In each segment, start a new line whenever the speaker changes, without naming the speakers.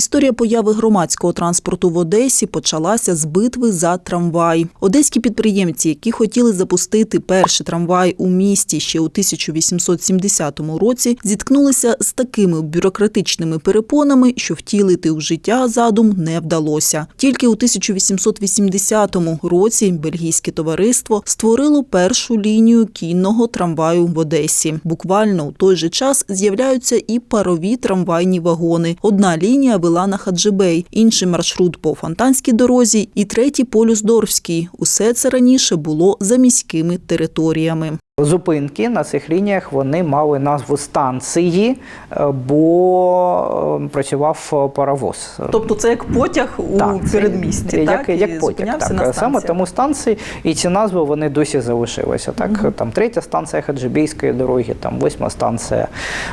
Історія появи громадського транспорту в Одесі почалася з битви за трамвай. Одеські підприємці, які хотіли запустити перший трамвай у місті ще у 1870 році, зіткнулися з такими бюрократичними перепонами, що втілити у життя задум не вдалося. Тільки у 1880 році бельгійське товариство створило першу лінію кінного трамваю в Одесі. Буквально у той же час з'являються і парові трамвайні вагони. Одна лінія вела на Хаджибей, інший маршрут по Фонтанській дорозі і третій по Люздорфській. Усе це раніше було за міськими територіями.
Зупинки на цих лініях вони мали назву станції, е, бо е, працював паровоз.
Тобто це як потяг у
Так,
передмісті,
як,
так?
як
І
потяг. Так.
на
Саме тому станції і ці назви вони досі залишилися. Так, там третя станція Хаджибійської дороги, там восьма станція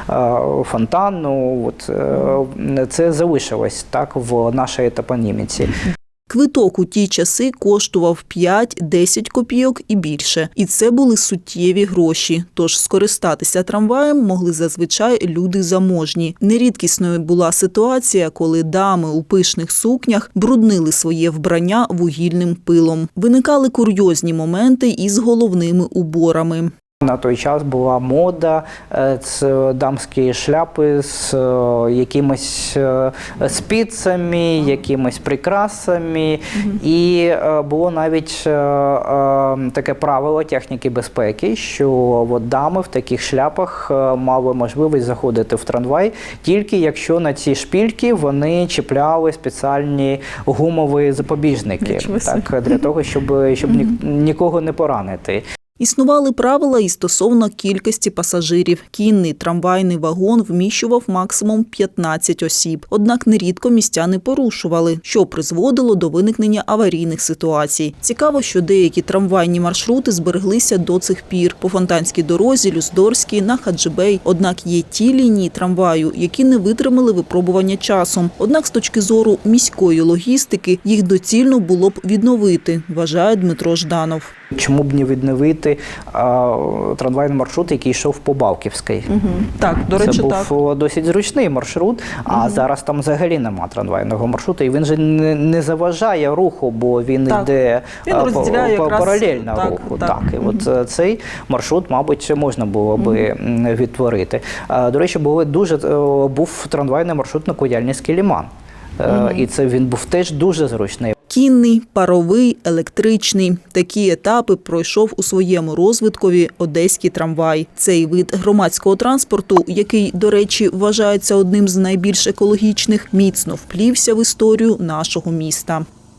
е, Фонтану. От е, це залишилось так в нашій топоніміці.
Квиток у ті часи коштував 5-10 копійок і більше. І це були суттєві гроші. Тож скористатися трамваєм могли зазвичай люди заможні. Нерідкісною була ситуація, коли дами у пишних сукнях бруднили своє вбрання вугільним пилом. Виникали курйозні моменти із головними уборами.
На той час була мода, е, це дамські шляпи з е, якимись е, спицями, якимись прикрасами. І було навіть таке правило техніки безпеки, що от дами в таких шляпах мали можливість заходити в трамвай, тільки якщо на ці шпільки вони чіпляли спеціальні гумові запобіжники, так для того, щоб, щоб нікого не поранити.
Існували правила і стосовно кількості пасажирів. Кінний трамвайний вагон вміщував максимум 15 осіб. Однак нерідко містяни порушували, що призводило до виникнення аварійних ситуацій. Цікаво, що деякі трамвайні маршрути збереглися до цих пір по фонтанській дорозі, Люздорській, на Хаджибей. Однак є ті лінії трамваю, які не витримали випробування часом. Однак, з точки зору міської логістики, їх доцільно було б відновити, вважає Дмитро Жданов.
Чому б не відновити а, трамвайний маршрут, який йшов по Балківській?
Так, до
Це був о, досить зручний маршрут, а зараз там взагалі нема трамвайного маршруту, і він же не, не заважає руху, бо він
Так.
йде
Він
а, по- паралельно
так,
руху.
так.
Так, і от е, цей маршрут, мабуть, можна було би м, відтворити. А, До речі, були дуже е, був трамвайний маршрут на Куяльницький ліман. Е, І це він був теж дуже зручний.
Кінний, паровий, електричний. Такі етапи пройшов у своєму розвиткові одеський трамвай. Цей вид громадського транспорту, який, до речі, вважається одним з найбільш екологічних, міцно вплівся в історію нашого міста.